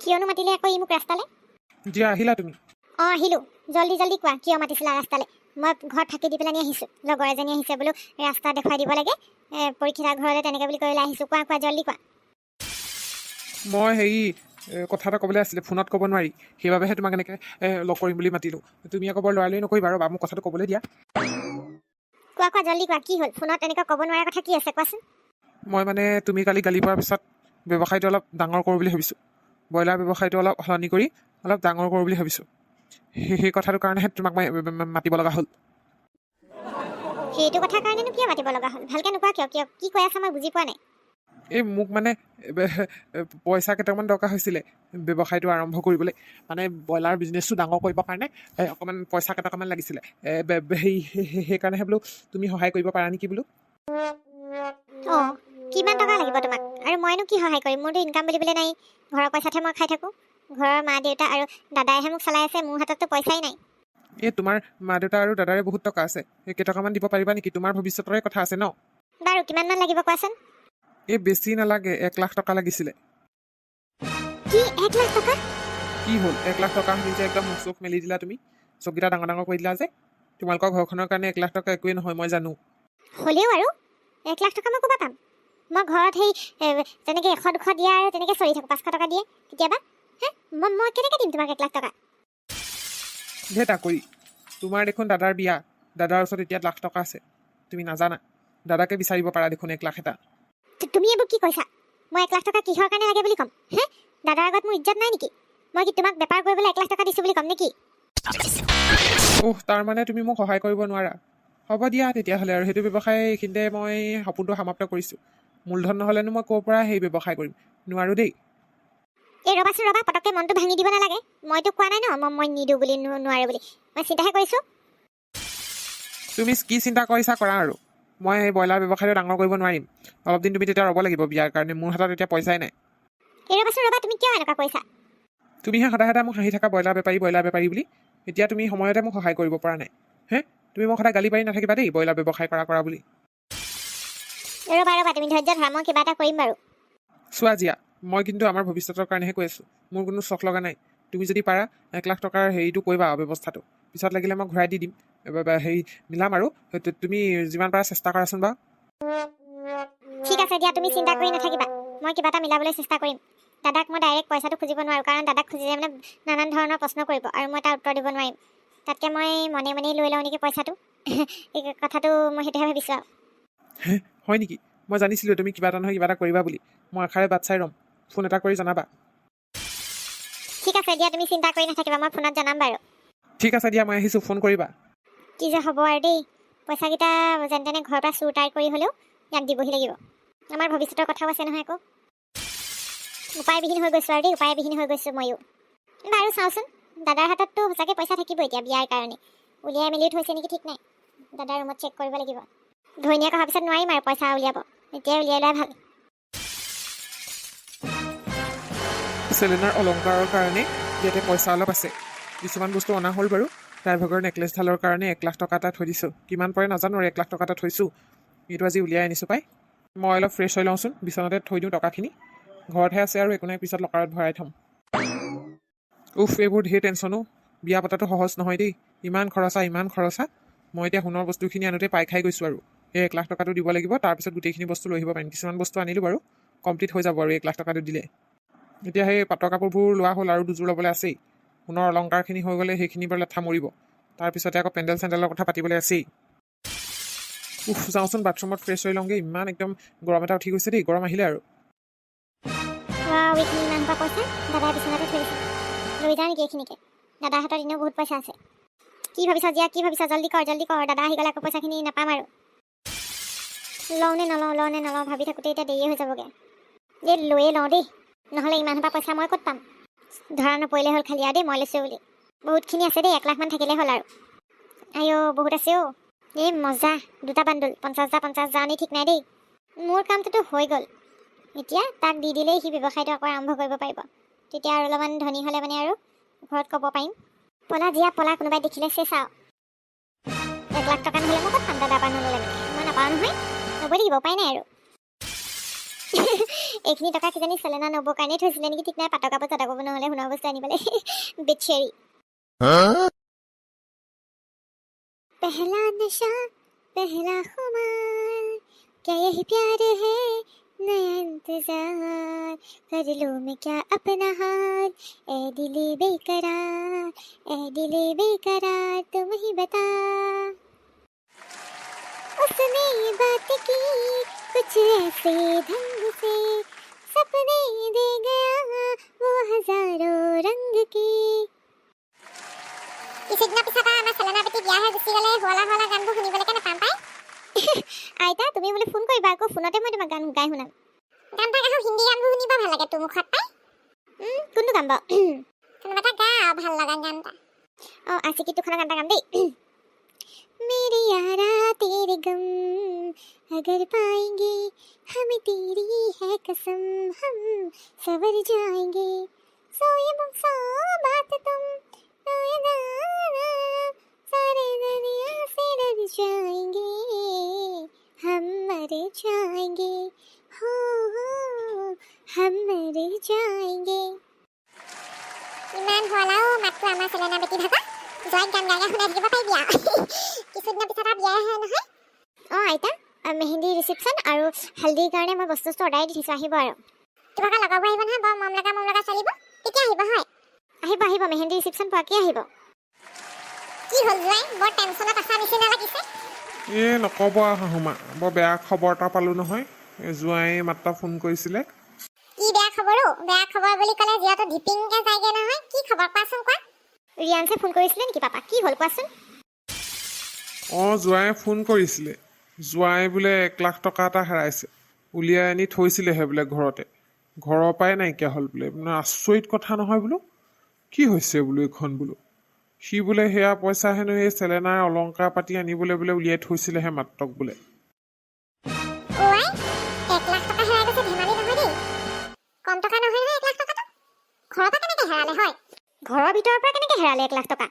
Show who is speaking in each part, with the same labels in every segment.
Speaker 1: কিয়নো মাতিলে আকৌ ই মোক ৰাস্তালৈ?
Speaker 2: দিয়া আহিলা তুমি।
Speaker 1: অঁ আহিলোঁ। জল্দি জল্দি কোৱা কিয় মাতিছিলা ৰাস্তালৈ? মই ঘৰত থাকি দি পেলাই আহিছোঁ। লগৰ এজনী আহিছে বোলো ৰাস্তা দেখুৱাই দিব লাগে। পৰীক্ষিতা ঘৰলৈ তেনেকৈ বুলি কৈ ওলাই আহিছোঁ। কোৱা কোৱা জল্দি কোৱা।
Speaker 2: মই হেৰি কথা এটা ক'বলৈ আছিলে ফোনত ক'ব নোৱাৰি। সেইবাবেহে তোমাক এনেকৈ লগ কৰিম বুলি মাতিলোঁ। তুমি আকৌ বৰ লৰালৰি নকৰিবা ৰ'বা মোক কথাটো ক'বলৈ দিয়া।
Speaker 1: কোৱা কোৱা জল্দি কোৱা কি হ'ল? ফোনত এনেকৈ ক'ব নোৱাৰা কথা কি আছে? কোৱাচোন।
Speaker 2: মই মানে তুমি কালি গালি পৰাৰ পিছত ব্যৱসায়টো অলপ ডাঙৰ কৰোঁ বুলি ভাবিছোঁ। ব্ৰইলাৰ ব্যৱসায়টো অলপ সলনি কৰি অলপ ডাঙৰ কৰোঁ বুলি ভাবিছোঁ। সেই সেই কথাটোৰ কাৰণেহে তোমাক মই মাতিব লগা হ'ল।
Speaker 1: সেইটো কথাৰ কাৰণেনো কিয় মাতিব লগা হ'ল? ভালকৈ নোকোৱা কিয়? কিয়? কি কৈ আছা মই বুজি পোৱা নাই।
Speaker 2: এই মোক মানে পইচা কেইটামান দৰকাৰ হৈছিলে ব্যৱসায়টো আৰম্ভ কৰিবলৈ। মানে ব্ৰইলাৰ বিজনেছটো ডাঙৰ কৰিবৰ কাৰণে অকণমান পইচা কেইটকামান লাগিছিলে। সেই- সেইকাৰণেহে বোলো তুমি সহায় কৰিব পাৰা নেকি বোলো?
Speaker 1: অঁ কিমান টকা লাগিব তোমাক? আৰু মইনো কি সহায় কৰিম? মোৰতো ইনকাম বুলিবলৈ নাই। ঘৰৰ পইচাতহে মই খাই থাকোঁ। ঘৰৰ মা দেউতা আৰু দাদাইহে মোক চলাই আছে মোৰ হাতততো পইচাই নাই।
Speaker 2: এই তোমাৰ মা দেউতা আৰু দাদাৰে বহুত টকা আছে। সেই কেইটকামান দিব পাৰিবা নেকি? তোমাৰ ভৱিষ্যতৰে কথা আছে ন?
Speaker 1: বাৰু কিমানমান লাগিব কোৱাচোন?
Speaker 2: এই বেছি নালাগে এক লাখ টকা লাগিছিলে।
Speaker 1: কি এক লাখ টকা?
Speaker 2: কি হ'ল? এক লাখ টকা শুনি যে একদম চুখ মেলি দিলা তুমি। চকীটা ডাঙৰ ডাঙৰ কৰি দিলা যে। তোমালোকৰ ঘৰখনৰ কাৰণে এক লাখ টকা একোৱেই নহয় মই জানো।
Speaker 1: হ'লেও আৰু এক লাখ টকা মই ক'ৰপৰা পাম? মই ঘৰত সেই তেনেকৈ এশ দুশ দিয়ে আৰু তেনেকৈ চলি থাকোঁ পাঁচশ টকা দিয়ে কেতিয়াবা। হে মই মই কেনেকৈ দিম তোমাক এক লাখ টকা?
Speaker 2: হে তাকৰি তোমাৰ দেখোন দাদাৰ বিয়া দাদাৰ ওচৰত এতিয়া লাখ টকা আছে তুমি নাজানা দাদাকে বিচাৰিব পাৰা দেখোন এক লাখ এটা।
Speaker 1: তুমি এইবোৰ কি কৈছা? মই এক লাখ টকা কিহৰ কাৰণে লাগে বুলি ক'ম? হে দাদাৰ আগত মোৰ ইজ্জত নাই নেকি? মই কি তোমাক বেপাৰ কৰিবলৈ এক লাখ টকা দিছোঁ বুলি ক'ম নেকি?
Speaker 2: ওহ তাৰমানে তুমি মোক সহায় কৰিব নোৱাৰা। হ'ব দিয়া তেতিয়াহ'লে আৰু সেইটো ব্যৱসায় এইখিনিতে মই সপোনটো সমাপ্ত কৰিছোঁ। মূলধন নহ'লেনো মই ক'ৰ পৰা সেই ব্যৱসায় কৰিম? নোৱাৰোঁ দেই।
Speaker 1: এই ৰ'বাচোন ৰ'বা পটককৈ মনটো ভাঙি দিব নালাগে। মইতো কোৱা নাই ন মই মই নিদিওঁ বুলি নোৱাৰোঁ বুলি। মই চিন্তাহে কৰিছোঁ।
Speaker 2: তুমি কি চিন্তা কৰিছা কৰা আৰু? মই সেই ব্ৰইলাৰ ব্যৱসায়টো ডাঙৰ কৰিব নোৱাৰিম। অলপ দিন তুমি তেতিয়া ৰ'ব লাগিব বিয়াৰ কাৰণে মোৰ হাতত এতিয়া পইচাই নাই।
Speaker 1: এই ৰ'বাচোন ৰ'বা তুমি কিয় এনেকুৱা কৰিছা?
Speaker 2: তুমিহে সদায় সদায় মোক হাঁহি থাকা ব্ৰইলাৰ বেপাৰী ব্ৰইলাৰ বেপাৰী বুলি। এতিয়া তুমি সময়তে মোক সহায় কৰিব পৰা নাই। হে? তুমি মোক সদায় গালি পাৰি নাথাকিবা দেই ব্ৰইলাৰ ব্যৱসায় কৰা কৰা বুলি।
Speaker 1: ৰ'বা ৰ'বা তুমি ধৈৰ্য ধৰা মই কিবা এটা কৰিম বাৰু।
Speaker 2: চোৱা জিয়া মই কিন্তু আমাৰ ভৱিষ্যতৰ কাৰণেহে কৈ আছোঁ। মোৰ কোনো চখ লগা নাই। তুমি যদি পাৰা এক লাখ টকাৰ হেৰিটো কৰিবা ব্যৱস্থাটো। পিছত লাগিলে মই ঘূৰাই দি দিম। হেৰি মিলাম আৰু। তুমি যিমান পাৰা চেষ্টা কৰাচোন বাৰু।
Speaker 1: ঠিক আছে দিয়া তুমি চিন্তা কৰি নাথাকিবা। মই কিবা এটা মিলাবলৈ চেষ্টা কৰিম। দাদাক মই ডাইৰেক্ট পইচাটো খুজিব নোৱাৰোঁ কাৰণ দাদাক খুজিলে মানে নানান ধৰণৰ প্ৰশ্ন কৰিব আৰু মই তাৰ উত্তৰ দিব নোৱাৰিম। তাতকৈ মই মনে মনেই লৈ লওঁ নেকি পইচাটো? কথাটো মই সেইটোহে ভাবিছোঁ আৰু।
Speaker 2: হয় নেকি? মই জানিছিলোঁ তুমি কিবা এটা নহয় কিবা এটা কৰিবা বুলি। মই আশাৰে বাট চাই ৰ'ম। ফোন এটা কৰি জনাবা।
Speaker 1: ঠিক আছে দিয়া তুমি চিন্তা কৰি নাথাকিবা মই ফোনত জনাম বাৰু।
Speaker 2: ঠিক আছে দিয়া মই আহিছোঁ ফোন কৰিবা।
Speaker 1: কি যে হ'ব আৰু দেই। পইচাকেইটা যেন তেনে ঘৰৰ পৰা চুৰ টাৰ কৰি হ'লেও ইয়াক দিবহি লাগিব। আমাৰ ভৱিষ্যতৰ কথাও আছে নহয় আকৌ। উপায়বিহীন হৈ গৈছোঁ আৰু দেই উপায়বিহীন হৈ গৈছোঁ ময়ো বাৰু চাওঁচোন দাদাৰ হাতততো সঁচাকৈ পইচা থাকিব এতিয়া বিয়াৰ কাৰণে। উলিয়াই মেলি থৈছে নেকি ঠিক নাই। দাদাৰ ৰুমত চেক কৰিব লাগিব। ঘৈণীয়েক অহাৰ পিছত নোৱাৰিম আৰু পইচা উলিয়াব। এতিয়াই উলিয়াই লোৱাই ভাল
Speaker 2: চেলেনাৰ অলংকাৰৰ কাৰণে ইয়াতে পইচা অলপ আছে। কিছুমান বস্তু অনা হ'ল বাৰু। ড্ৰাইভাৰৰ নেকলেছডালৰ কাৰণে এক লাখ টকা এটা থৈ দিছোঁ। কিমান পৰে নাজানো আৰু এক লাখ টকা এটা থৈছোঁ। এইটো আজি উলিয়াই আনিছোঁ পাই। মই অলপ ফ্ৰেছ হৈ লওঁচোন। বিচনাতে থৈ দিওঁ টকাখিনি। ঘৰতহে আছে আৰু একো নাই পিছত লকাৰত ভৰাই থ'ম। উফ এইবোৰ ঢেৰ টেনশ্যনো বিয়া পতাটো সহজ নহয় দেই। ইমান খৰচা ইমান খৰচা। মই এতিয়া সোণৰ বস্তুখিনি আনোতে পাই খাই গৈছোঁ আৰু। এই এক লাখ টকাটো দিব লাগিব। তাৰপিছত গোটেইখিনি বস্তু লৈ আহিব পাৰিম। কিছুমান বস্তু আনিলোঁ বাৰু। কমপ্লিট হৈ যাব আৰু এক লাখ টকাটো দিলে। এতিয়া সেই পাটৰ কাপোৰবোৰ লোৱা হ'ল আৰু দুযোৰ ল'বলৈ আছেই। সোণৰ অলংকাৰখিনি হৈ গ'লে সেইখিনি বাৰু লেঠা মৰিব। তাৰপিছতে আকৌ পেণ্ডেল চেণ্ডেলৰ কথা পাতিবলৈ আছেই। উফ যাওঁচোন বাথৰুমত ফ্ৰেছ হৈ লওঁগৈ। ইমান একদম গৰম এটা উঠি গৈছে দেই। গৰম আহিলে আৰু।
Speaker 1: হাতত এনেও বহুত পইচা আছে। কি ভাবিছা জিয়া? কি ভাবিছা? জল্দি কৰ জল্দি কৰ। দাদা আহি গ'লে আকৌ পইচাখিনি নাপাম আৰু। লওঁ নে নলওঁ লওঁ নে নলওঁ ভাবি থাকোঁতে এতিয়া দেৰিয়ে হৈ যাবগৈ। এই লৈয়ে লওঁ দেই নহ'লে ইমান সোপা পইচা মই ক'ত পাম? ধৰা নপৰিলে হ'ল খালি আৰু দেই মই লৈছোঁ বুলি। বহুতখিনি আছে দেই এক লাখমান থাকিলে হ'ল আৰু। আইঅ বহুত আছে অ' এই মজা দুটা বান্দুল হাজাৰ পঞ্চাছ হাজাৰ আনি ঠিক নাই দেই। মোৰ কামটোতো হৈ গ'ল। এতিয়া তাক দি দিলেই সি ব্যৱসায়টো আকৌ আৰম্ভ কৰিব পাৰিব। তেতিয়া আৰু অলপমান ধনী হ'লে মানে আৰু ঘৰত ক'ব পাৰিম। পলা জীয়া পলা কোনোবাই দেখিলে চে চাওঁ এক লাখ টকা নহ'লে মই ক'ত পাম? দাদা পৰা নল'লে মানে। মই নাপাওঁ নহয়। ল'বই লাগিব উপায় নাই আৰু এইখিনি টকা কিজানি চেলেনা নবৰ কাৰণেই থৈছিলে নেকি ঠিক নাই পাটৰ কাপোৰ চাটৰ কাপোৰ নহ'লে সোণৰ বস্তু আনিবলৈ বেচেৰি पहला नशा पहला खुमार क्या यही प्यार है नया इंतजार कर लो मैं क्या अपना हाल ए दिले बेकरार ए दिले बेकरार तुम ही बता उसने बात की कुछ ऐसे ढंग से सपने दे गया वो हजारों रंग के কিছুদিনৰ পিছত আৰু আমাৰ চেলেনা বেটি বিয়া হৈ গুচি গ'লে শুৱলা শুৱলা গানবোৰ শুনিবলৈকে নাপাম পাই আইতা তুমি বোলে ফোন কৰিবা আকৌ ফোনতে মই তোমাক গান গাই শুনাম গান এটা গাওঁ হিন্দী গানবোৰ শুনিব ভাল লাগে তোৰ মুখত পাই কোনটো গান বাৰু কোনোবা এটা গা আৰু ভাল লগা গান এটা অঁ আছিকি তোখনৰ গান এটা গাম দেই मेरे यारा तेरे गम। अगर पाएँगे हमें तेरी है कसम। हम सवर जाएँगे। सोए बक्सा बात तुम। सारे दुनिया से डर जाएँगे। हम मर जाएँगे। हो, हो हम मर जाएँगे। ईमान वाला मत तो आमा लेना बेटी भागा জয়ক গান গাই গাই শুনাই থাকিব পাৰিবি আৰু কিছুদিনৰ পিছত আৰু বিয়াই হয় নহয় অঁ আইতা মেহেন্দি ৰিচিপশ্যন আৰু হালদিৰ কাৰণে মই বস্তু চস্তু অৰ্ডাৰ দি থৈছোঁ আহিব আৰু তোমালোকৰ লগাব আহিব নহয় বৰ মম লগা মম লগা চলিব কেতিয়া আহিব হয় আহিব আহিব মেহেন্দি ৰিচিপশ্যন পোৱাকৈ আহিব কি হ'ল জোৱাই বৰ টেনশ্যনত আছা নিচিনা লাগিছে
Speaker 2: এই নক'ব আৰু শাহুমা বৰ বেয়া খবৰ এটা পালোঁ নহয় জোঁৱাই মাত্ৰ ফোন কৰিছিলে
Speaker 1: কি বেয়া খবৰ অ' বেয়া খবৰ বুলি ক'লে যিহেতু ধিপিংকে যায়গে নহয় কি খবৰ কোৱাচোন কোৱা ৰিয়ানছে ফোন কৰিছিলে নেকি পাপা কি হ'ল কোৱাচোন?
Speaker 2: অঁ জোঁৱাই ফোন কৰিছিলে। জোঁৱাই বোলে এক লাখ টকা এটা হেৰাইছে। উলিয়াই আনি থৈছিলেহে বোলে ঘৰতে। ঘৰৰ পৰাই নাইকিয়া হ'ল বোলে। মানে আচৰিত কথা নহয় বোলো। কি হৈছে বোলো এইখন বোলো? সি বোলে সেয়া পইচা হেনো এই চেলেনাৰ অলংকাৰ পাতি আনিবলৈ বোলে উলিয়াই থৈছিলেহে মাত্ৰক বোলে।
Speaker 1: কম টকা নহয় নহয় এক লাখ টকাটো? ঘৰৰ পৰা কেনেকৈ হেৰালে হয়? ঘৰৰ ভিতৰৰ পৰা কেনেকৈ হেৰালে এক লাখ টকা?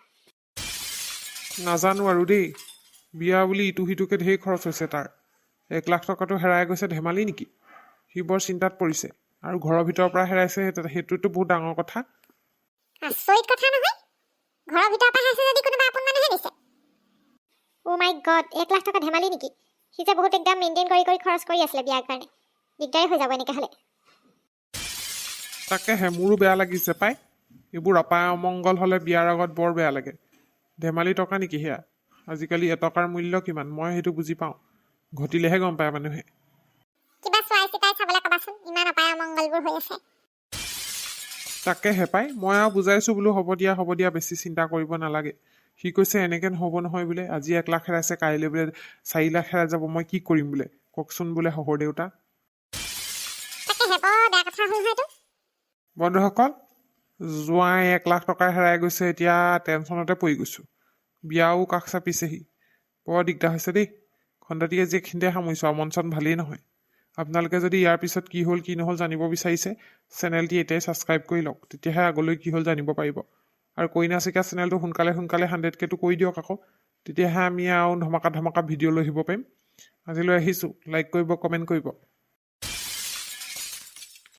Speaker 2: নাজানো আৰু দেই। বিয়া বুলি ইটো সিটোকে ঢেৰ খৰচ হৈছে তাৰ। এক লাখ টকাটো হেৰাই গৈছে ধেমালি নেকি? সি বৰ চিন্তাত পৰিছে। আৰু ঘৰৰ ভিতৰৰ পৰা হেৰাইছে সেইটো- সেইটোতো বহুত ডাঙৰ কথা।
Speaker 1: আচৰিত কথা নহয়। ঘৰৰ ভিতৰৰ পৰা হেৰাইছে যদি কোনোবা আপোন মানুহে নিছে অ' মাই গড এক লাখ টকা ধেমালি নেকি? সি যে বহুত একদম মেইনটেইন কৰি কৰি খৰচ কৰি আছিলে বিয়াৰ কাৰণে। দিগদাৰী হৈ যাব এনেকৈ হ'লে।
Speaker 2: তাকেহে মোৰো বেয়া লাগিছে পাই। এইবোৰ অপায় অমংগল হ'লে বিয়াৰ আগত বৰ বেয়া লাগে। ধেমালি টকা নেকি সেয়া? আজিকালি এটকাৰ মূল্য কিমান? মই সেইটো বুজি পাওঁ। ঘটিলেহে গম পায় মানুহে।
Speaker 1: কিবা চোৱাই চিতাই চাবলৈ ক'বাচোন ইমান অপায় অমংগলবোৰ হৈ আছে।
Speaker 2: তাকেহে পাই মই আৰু বুজাইছোঁ বোলো হ'ব দিয়া হ'ব দিয়া বেছি চিন্তা কৰিব নালাগে। সি কৈছে এনেকৈ নহ'ব নহয় বোলে আজি এক লাখ হেৰাইছে কাইলৈ বোলে চাৰি লাখ হেৰাই যাব মই কি কৰিম বোলে? কওকচোন বোলে শহুৰ দেউতা।
Speaker 1: তাকেহে বৰ বেয়া কথা হ'ল হয়তো।
Speaker 2: বন্ধুসকল জোঁৱাই এক লাখ টকা হেৰাই গৈছে এতিয়া টেনশ্যনতে পৰি গৈছোঁ। বিয়াও কাষ চাপিছেহি। বৰ দিগদাৰ হৈছে দেই। খণ্ডটিয়ে যে এইখিনিতে সামৰিছোঁ আৰু মন চন ভালেই নহয়। আপোনালোকে যদি ইয়াৰ পিছত কি হ'ল কি নহ'ল জানিব বিচাৰিছে চেনেলটি এতিয়াই ছাবস্ক্ৰাইব কৰি লওক তেতিয়াহে আগলৈ কি হ'ল জানিব পাৰিব। আৰু কইনা চিকা চেনেলটো সোনকালে সোনকালে হাণ্ড্ৰেড কেটো কৰি দিয়ক আকৌ তেতিয়াহে আমি আৰু ধমাকা ধমাকা ভিডিঅ' লৈ আহিব পাৰিম। আজিলৈ আহিছোঁ। লাইক কৰিব কমেণ্ট কৰিব।